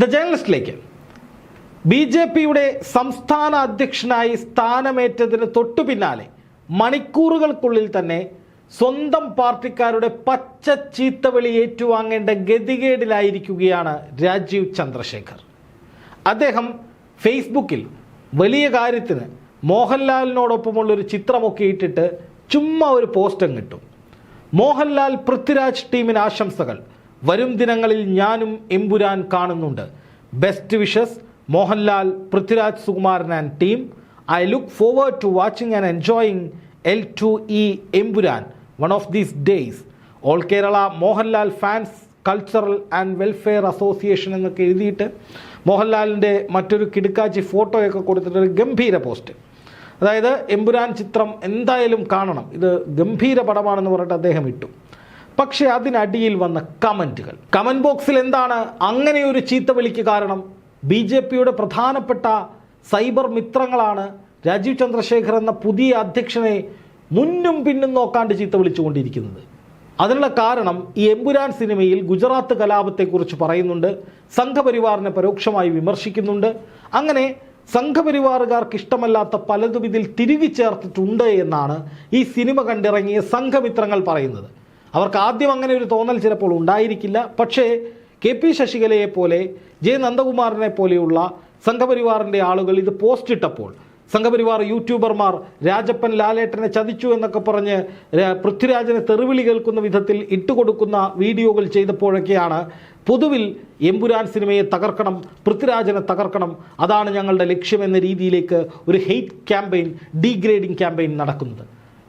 The ജേണലിസ്റ്റിലേക്ക് B J പിയുടെ സംസ്ഥാന അധ്യക്ഷനായി സ്ഥാനമേറ്റതിന് തൊട്ടു പിന്നാലെ മണിക്കൂറുകൾക്കുള്ളിൽ തന്നെ സ്വന്തം പാർട്ടിക്കാരുടെ പച്ച ചീത്തവിളി ഏറ്റുവാങ്ങേണ്ട ഗതികേടിലായിരിക്കുകയാണ് രാജീവ് ചന്ദ്രശേഖർ. അദ്ദേഹം ഫേസ്ബുക്കിൽ വലിയ കാര്യത്തിന് മോഹൻലാലിനോടൊപ്പമുള്ളൊരു ചിത്രമൊക്കെ ഇട്ടിട്ട് ചുമ്മാ ഒരു പോസ്റ്റ് കിട്ടും മോഹൻലാൽ പൃഥ്വിരാജ് ടീമിന് ആശംസകൾ. വരും ദിനങ്ങളിൽ ഞാനും എമ്പുരാൻ കാണുന്നുണ്ട്. Best wishes Mohanlal Prithviraj Sukumaran and team I look forward to watching and enjoying L two E Empuraan one of these days all Kerala Mohanlal fans cultural and welfare association എന്നൊക്കെ എഴുതിയിട്ട് മോഹൻലാലിന്റെ മറ്റൊരു കിടുക്കാച്ചി ഫോട്ടോയൊക്കെ കൊടുത്തിട്ടൊരു ഗംഭീര പോസ്റ്റ്. അതായത് എമ്പുരാൻ ചിത്രം എന്തായാലും കാണണം. ഇത് ഗംഭീര പടമാണെന്ന് പറഞ്ഞിട്ട് അദ്ദേഹം ഇട്ടു. പക്ഷേ അതിനടിയിൽ വന്ന കമന്റുകൾ കമന്റ് ബോക്സിൽ എന്താണ് അങ്ങനെ ഒരു ചീത്ത വിളിക്ക് കാരണം? ബി ജെ പിയുടെ പ്രധാനപ്പെട്ട സൈബർ മിത്രങ്ങളാണ് രാജീവ് ചന്ദ്രശേഖർ എന്ന പുതിയ അധ്യക്ഷനെ മുന്നും പിന്നും നോക്കാണ്ട് ചീത്ത വിളിച്ചുകൊണ്ടിരിക്കുന്നത്. അതിനുള്ള കാരണം ഈ എമ്പുരാൻ സിനിമയിൽ ഗുജറാത്ത് കലാപത്തെക്കുറിച്ച് പറയുന്നുണ്ട്. സംഘപരിവാറിനെ പരോക്ഷമായി വിമർശിക്കുന്നുണ്ട്. അങ്ങനെ സംഘപരിവാറുകാർക്ക് ഇഷ്ടമല്ലാത്ത പലതും ഇതിൽ തിരികെ ചേർത്തിട്ടുണ്ട് എന്നാണ് ഈ സിനിമ കണ്ടിറങ്ങിയ സംഘമിത്രങ്ങൾ പറയുന്നത്. അവർക്ക് ആദ്യം അങ്ങനെ ഒരു തോന്നൽ ചിലപ്പോൾ ഉണ്ടായിരിക്കില്ല. പക്ഷേ കെ പി ശശികലയെ പോലെ ജെ നന്ദകുമാറിനെ പോലെയുള്ള സംഘപരിവാറിന്റെ ആളുകൾ ഇത് പോസ്റ്റ് ഇട്ടപ്പോൾ സംഘപരിവാർ യൂട്യൂബർമാർ രാജപ്പൻ ലാലേട്ടനെ ചതിച്ചു എന്നൊക്കെ പറഞ്ഞ് പൃഥ്വിരാജനെ തെറിവിളി കേൾക്കുന്ന വിധത്തിൽ ഇട്ടുകൊടുക്കുന്ന വീഡിയോകൾ ചെയ്തപ്പോഴൊക്കെയാണ് പൊതുവിൽ എമ്പുരാൻ സിനിമയെ തകർക്കണം പൃഥ്വിരാജനെ തകർക്കണം. അതാണ് ഞങ്ങളുടെ ലക്ഷ്യമെന്ന രീതിയിലേക്ക് ഒരു ഹെയ്റ്റ് ക്യാമ്പയിൻ ഡീഗ്രേഡിംഗ് ക്യാമ്പയിൻ നടക്കുന്നത്.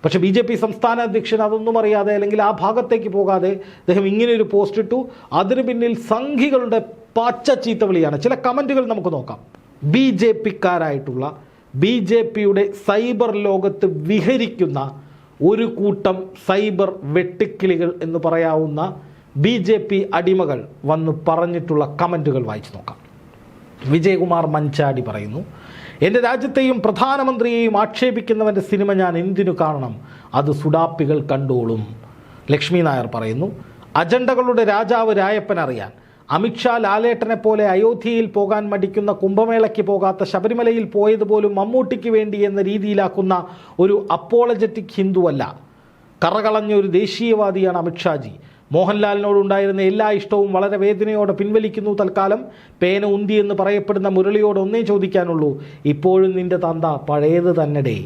പക്ഷേ ബി ജെ പി സംസ്ഥാന അധ്യക്ഷൻ അതൊന്നും അറിയാതെ അല്ലെങ്കിൽ ആ ഭാഗത്തേക്ക് പോകാതെ അദ്ദേഹം ഇങ്ങനെയൊരു പോസ്റ്റ് ഇട്ടു. അതിന് പിന്നിൽ സംഘികളുടെ പച്ച ചീത്തവിളിയാണ് ചില കമന്റുകൾ നമുക്ക് നോക്കാം. ബി ജെ പിക്കാരായിട്ടുള്ള ബി ജെ പിയുടെ സൈബർ ലോകത്ത് വിഹരിക്കുന്ന ഒരു കൂട്ടം സൈബർ വെട്ടുക്കിളികൾ എന്ന് പറയാവുന്ന ബി ജെ പി അടിമകൾ വന്ന് പറഞ്ഞിട്ടുള്ള കമന്റുകൾ വായിച്ചു നോക്കാം. വിജയകുമാർ മഞ്ചാടി പറയുന്നു എന്റെ രാജ്യത്തെയും പ്രധാനമന്ത്രിയെയും ആക്ഷേപിക്കുന്നവന്റെ സിനിമ ഞാൻ എന്തിനു കാണണം? അത് സുഡാപ്പികൾ കണ്ടോളും. ലക്ഷ്മി നായർ പറയുന്നു അജണ്ടകളുടെ രാജാവ് രായപ്പൻ അറിയാൻ. അമിത്ഷാ ലാലേട്ടനെ പോലെ അയോധ്യയിൽ പോകാൻ മടിക്കുന്ന കുംഭമേളയ്ക്ക് പോകാത്ത ശബരിമലയിൽ പോയതുപോലും മമ്മൂട്ടിക്ക് വേണ്ടി എന്ന രീതിയിലാക്കുന്ന ഒരു അപ്പോളജറ്റിക് ഹിന്ദുവല്ല. കറകളഞ്ഞ ഒരു ദേശീയവാദിയാണ് അമിത്ഷാജി മോഹൻലാലിനോടുണ്ടായിരുന്ന എല്ലാ ഇഷ്ടവും വളരെ വേദനയോടെ പിൻവലിക്കുന്നു തൽക്കാലം. പേന ഉന്തി എന്ന് പറയപ്പെടുന്ന മുരളിയോട് ഒന്നേ ചോദിക്കാനുള്ളൂ. ഇപ്പോഴും നിന്റെ തന്ത പഴയത് തന്നെടേ.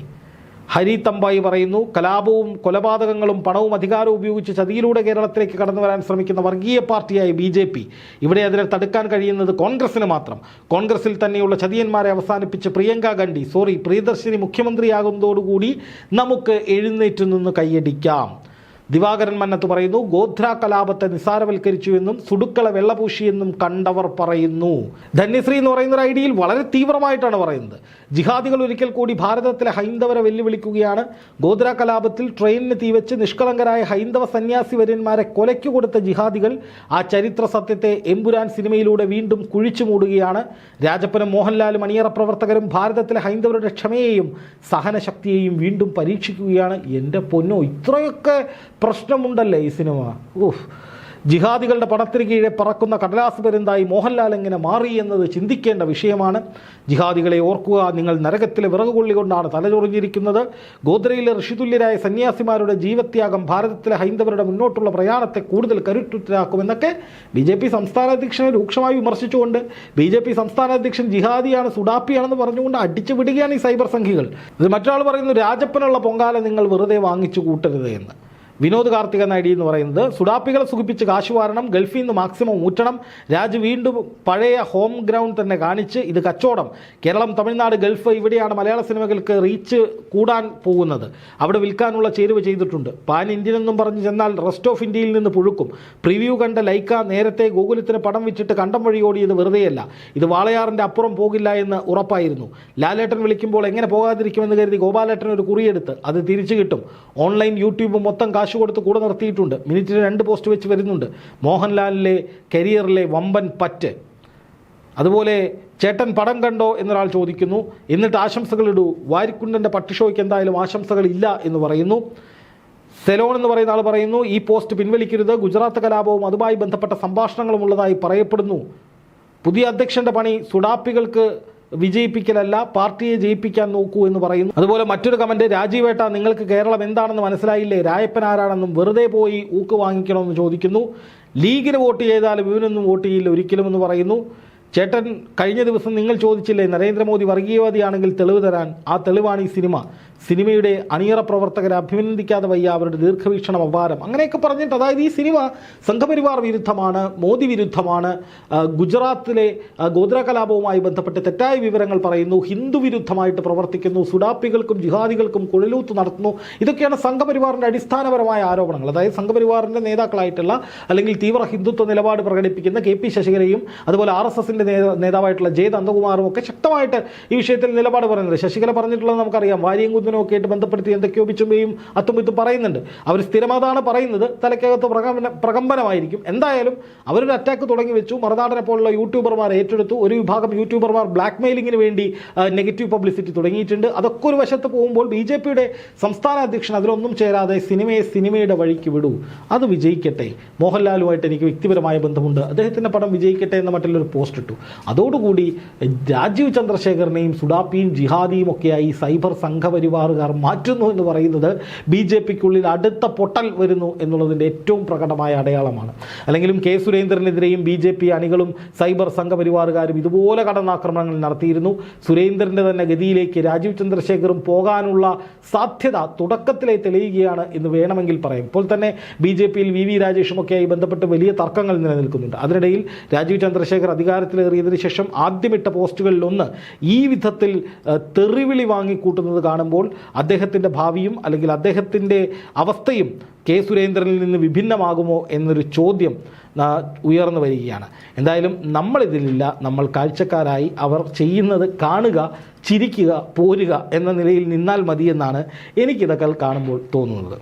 ഹരി തമ്പായി പറയുന്നു കലാപവും കൊലപാതകങ്ങളും പണവും അധികാരവും ഉപയോഗിച്ച് ചതിയിലൂടെ കേരളത്തിലേക്ക് കടന്നു വരാൻ ശ്രമിക്കുന്ന വർഗീയ പാർട്ടിയായ ബി ജെ പി. ഇവിടെ അതിനെ തടുക്കാൻ കഴിയുന്നത് കോൺഗ്രസിന് മാത്രം. കോൺഗ്രസിൽ തന്നെയുള്ള ചതിയന്മാരെ അവസാനിപ്പിച്ച് പ്രിയങ്ക ഗാന്ധി സോറി പ്രിയദർശിനി മുഖ്യമന്ത്രിയാകുന്നതോടുകൂടി നമുക്ക് എഴുന്നേറ്റ് നിന്ന് കൈയടിക്കാം. ദിവാകരൻ മന്നത്ത് പറയുന്നു ഗോധ്ര കലാപത്തെ നിസാരവൽക്കരിച്ചു എന്നും സുടുക്കള വെള്ളപൂശിയെന്നും കണ്ടവർ പറയുന്നു. ധന്യശ്രീ എന്ന് പറയുന്ന ഒരു ഐഡിയയിൽ വളരെ തീവ്രമായിട്ടാണ് പറയുന്നത്. ജിഹാദികൾ ഒരിക്കൽ കൂടി ഭാരതത്തിലെ ഹൈന്ദവരെ വെല്ലുവിളിക്കുകയാണ്. ഗോധ്ര കലാപത്തിൽ ട്രെയിനിന് തീവച്ച് നിഷ്കളങ്കരായ ഹൈന്ദവ സന്യാസി വര്യന്മാരെ കൊലയ്ക്കു കൊടുത്ത ജിഹാദികൾ ആ ചരിത്ര സത്യത്തെ എമ്പുരാൻ സിനിമയിലൂടെ വീണ്ടും കുഴിച്ചു മൂടുകയാണ്. രാജപ്പനും മോഹൻലാലും അണിയറ പ്രവർത്തകരും ഭാരതത്തിലെ ഹൈന്ദവരുടെ ക്ഷമയെയും സഹനശക്തിയെയും വീണ്ടും പരീക്ഷിക്കുകയാണ്. എന്റെ പൊന്നോ ഇത്രയൊക്കെ പ്രശ്നമുണ്ടല്ലേ ഈ സിനിമ? ഊഹ് ജിഹാദികളുടെ പണത്തിന് കീഴെ പറക്കുന്ന കടലാസ് പെരുന്തായി മോഹൻലാൽ എങ്ങനെ മാറി എന്നത് ചിന്തിക്കേണ്ട വിഷയമാണ്. ജിഹാദികളെ ഓർക്കുക നിങ്ങൾ നരകത്തിലെ വിറകുകൊള്ളി കൊണ്ടാണ് തലചൊറിഞ്ഞിരിക്കുന്നത്. ഗോദ്രയിലെ ഋഷിതുല്യരായ സന്യാസിമാരുടെ ജീവത്യാഗം ഭാരതത്തിലെ ഹൈന്ദവരുടെ മുന്നോട്ടുള്ള പ്രയാണത്തെ കൂടുതൽ കരുത്തുറ്റരാക്കുമെന്നൊക്കെ ബി ജെ പി സംസ്ഥാന അധ്യക്ഷനെ രൂക്ഷമായി വിമർശിച്ചുകൊണ്ട് ബി ജെ പി സംസ്ഥാന അധ്യക്ഷൻ ജിഹാദിയാണ് സുഡാപ്പിയാണെന്ന് പറഞ്ഞുകൊണ്ട് അടിച്ചു വിടുകയാണ് ഈ സൈബർ സംഘികൾ. ഇത് മറ്റൊരാൾ പറയുന്നു രാജപ്പനുള്ള പൊങ്കാല നിങ്ങൾ വെറുതെ വാങ്ങിച്ചു കൂട്ടരുത് എന്ന്. വിനോദ് കാർത്തിക നായിഡി എന്ന് പറയുന്നത്. സുഡാപ്പികളെ സുഖിപ്പിച്ച് കാശ് വാരണം ഗൾഫിൽ നിന്ന് മാക്സിമം ഊറ്റണം രാജ് വീണ്ടും പഴയ ഹോം ഗ്രൗണ്ട് തന്നെ കാണിച്ച് ഇത് കച്ചവടം. കേരളം തമിഴ്നാട് ഗൾഫ് ഇവിടെയാണ് മലയാള സിനിമകൾക്ക് റീച്ച് കൂടാൻ പോകുന്നത്. അവിടെ വിൽക്കാനുള്ള ചേരുവ ചെയ്തിട്ടുണ്ട്. പാൻ ഇന്ത്യൻ എന്നും പറഞ്ഞ് ചെന്നാൽ റെസ്റ്റ് ഓഫ് ഇന്ത്യയിൽ നിന്ന് പുഴുക്കും. പ്രിവ്യൂ കണ്ട ലൈക്ക നേരത്തെ ഗോകുലത്തിന് പടം വിറ്റിട്ട് കണ്ടം വഴി ഓടിയത് വെറുതെയല്ല. ഇത് വാളയാറിന്റെ അപ്പുറം പോകില്ല എന്ന് ഉറപ്പായിരുന്നു. ലാലേട്ടൻ വിളിക്കുമ്പോൾ എങ്ങനെ പോകാതിരിക്കുമെന്ന് കരുതി ഗോപാലേട്ടൻ ഒരു കുറിയെടുത്ത് അത് തിരിച്ചു കിട്ടും. ഓൺലൈൻ യൂട്യൂബ് മൊത്തം കൊടുത്ത് കൂടെ നിർത്തിയിട്ടുണ്ട്. മിനിറ്റിൽ രണ്ട് പോസ്റ്റ് വെച്ച് വരുന്നുണ്ട്. മോഹൻലാലിലെ കരിയറിലെ വമ്പൻ പറ്റ്. അതുപോലെ ചേട്ടൻ പടം കണ്ടോ എന്നൊരാൾ ചോദിക്കുന്നു. എന്നിട്ട് ആശംസകൾ ഇടൂ. വാരിക്കുണ്ടന്റെ പട്ടിഷോയ്ക്ക് എന്തായാലും ആശംസകൾ ഇല്ല എന്ന് പറയുന്നു. സെലോൺ എന്ന് പറയുന്ന ആൾ പറയുന്നു ഈ പോസ്റ്റ് പിൻവലിക്കരുത്. ഗുജറാത്ത് കലാപവും അതുമായി ബന്ധപ്പെട്ട സംഭാഷണങ്ങളും ഉള്ളതായി പറയപ്പെടുന്നു. പുതിയ അധ്യക്ഷന്റെ പണി സുഡാപ്പികൾക്ക് വിജയിപ്പിക്കലല്ല പാർട്ടിയെ ജയിപ്പിക്കാൻ നോക്കൂ എന്ന് പറയുന്നു. അതുപോലെ മറ്റൊരു കമന്റ് രാജീവേട്ട നിങ്ങൾക്ക് കേരളം എന്താണെന്ന് മനസ്സിലായില്ലേ? രായപ്പൻ ആരാണെന്നും വെറുതെ പോയി ഊക്ക് വാങ്ങിക്കണമെന്ന് ചോദിക്കുന്നു. ലീഗിന് വോട്ട് ചെയ്താലും ഇവനൊന്നും വോട്ട് ചെയ്യില്ല ഒരിക്കലും എന്ന് പറയുന്നു. ചേട്ടൻ കഴിഞ്ഞ ദിവസം നിങ്ങൾ ചോദിച്ചില്ലേ നരേന്ദ്രമോദി വർഗീയവാദിയാണെങ്കിൽ തെളിവ് തരാൻ. ആ തെളിവാണ് ഈ സിനിമ. സിനിമയുടെ അണിയറ പ്രവർത്തകരെ അഭിനന്ദിക്കാതെ വയ്യ അവരുടെ ദീർഘവീക്ഷണം അപാരം അങ്ങനെയൊക്കെ പറഞ്ഞിട്ട് അതായത് ഈ സിനിമ സംഘപരിവാർ വിരുദ്ധമാണ് മോദി വിരുദ്ധമാണ് ഗുജറാത്തിലെ ഗോത്ര കലാപവുമായി ബന്ധപ്പെട്ട് തെറ്റായ വിവരങ്ങൾ പറയുന്നു ഹിന്ദു വിരുദ്ധമായിട്ട് പ്രവർത്തിക്കുന്നു സുഡാപ്പികൾക്കും ജിഹാദികൾക്കും കുഴലൂത്ത് നടത്തുന്നു. ഇതൊക്കെയാണ് സംഘപരിവാറിന്റെ അടിസ്ഥാനപരമായ ആരോപണങ്ങൾ. അതായത് സംഘപരിവാറിന്റെ നേതാക്കളായിട്ടുള്ള അല്ലെങ്കിൽ തീവ്ര ഹിന്ദുത്വ നിലപാട് പ്രകടിപ്പിക്കുന്ന കെ പി ശശികലയും അതുപോലെ ആർ എസ് എസിന്റെ നേതാവായിട്ടുള്ള ജയ് നന്ദകുമാറും ഒക്കെ ശക്തമായിട്ട് ഈ വിഷയത്തിൽ നിലപാട് പറയുന്നത് ശശികല പറഞ്ഞിട്ടുള്ളത് നമുക്കറിയാം. വാരിയും കുന്നിനും ഒക്കെ ആയിട്ട് ബന്ധപ്പെടുത്തി എന്തൊക്കെയോ പിച്ചുമ്പയും അത്തും ഇത്തും പറയുന്നുണ്ട്. അവർ സ്ഥിരമാതാണ് പറയുന്നത്. തലയ്ക്കകത്ത് പ്രകമ്പന പ്രകമ്പനമായിരിക്കും. എന്തായാലും അവരൊരു അറ്റാക്ക് തുടങ്ങി വെച്ചു. മറുനാടനെ പോലുള്ള യൂട്യൂബർമാർ ഏറ്റെടുത്തു. ഒരു വിഭാഗം യൂട്യൂബർമാർ ബ്ലാക്ക് മെയിലിങ്ങിന് വേണ്ടി നെഗറ്റീവ് പബ്ലിസിറ്റി തുടങ്ങിയിട്ടുണ്ട്. അതൊക്കെ ഒരു വശത്ത് പോകുമ്പോൾ ബി ജെ പിയുടെ സംസ്ഥാന അധ്യക്ഷൻ അതിലൊന്നും ചേരാതെ സിനിമയെ സിനിമയുടെ വഴിക്ക് വിടൂ. അത് വിജയിക്കട്ടെ. മോഹൻലാലുമായിട്ട് എനിക്ക് വ്യക്തിപരമായ ബന്ധമുണ്ട്. അദ്ദേഹത്തിന്റെ പടം വിജയിക്കട്ടെ എന്ന മറ്റുള്ളൊരു പോസ്റ്റ് അതോടുകൂടി രാജീവ് ചന്ദ്രശേഖരനെയും സുഡാപ്പിയും ജിഹാദിയും ഒക്കെയായി സൈബർ സംഘപരിവാറുകാർ മാറ്റുന്നു എന്ന് പറയുന്നത് ബി ജെ പിക്കുള്ളിൽ അടുത്ത പൊട്ടൽ വരുന്നു എന്നുള്ളതിന്റെ ഏറ്റവും പ്രകടമായ അടയാളമാണ്. അല്ലെങ്കിലും കെ സുരേന്ദ്രനെതിരെയും ബി ജെ പി അണികളും സൈബർ സംഘപരിവാറുകാരും ഇതുപോലെ കടന്നാക്രമണങ്ങൾ നടത്തിയിരുന്നു. സുരേന്ദ്രന്റെ തന്നെ ഗതിയിലേക്ക് രാജീവ് ചന്ദ്രശേഖറും പോകാനുള്ള സാധ്യത തുടക്കത്തിലെ തെളിയുകയാണ് എന്ന് വേണമെങ്കിൽ പറയാം. ഇപ്പോൾ തന്നെ ബി ജെ പിയിൽ വി വി രാജേഷുമൊക്കെയായി ബന്ധപ്പെട്ട് വലിയ തർക്കങ്ങൾ നിലനിൽക്കുന്നുണ്ട്. അതിനിടയിൽ രാജീവ് ചന്ദ്രശേഖർ അധികാരത്തിലേറിയതിനു ശേഷം ആദ്യമിട്ട പോസ്റ്റുകളിലൊന്ന് ഈ വിധത്തിൽ തെറിവിളി വാങ്ങിക്കൂട്ടുന്നത് കാണുമ്പോൾ അദ്ദേഹത്തിന്റെ ഭാവിയും അല്ലെങ്കിൽ അദ്ദേഹത്തിന്റെ അവസ്ഥയും കെ സുരേന്ദ്രനിൽ നിന്ന് വിഭിന്നമാകുമോ എന്നൊരു ചോദ്യം ഉയർന്നു വരികയാണ്. എന്തായാലും നമ്മളിതിലില്ല. നമ്മൾ കാഴ്ചക്കാരായി അവർ ചെയ്യുന്നത് കാണുക ചിരിക്കുക പോരുക എന്ന നിലയിൽ നിന്നാൽ മതിയെന്നാണ് എനിക്കിതൊക്കെ കാണുമ്പോൾ തോന്നുന്നത്.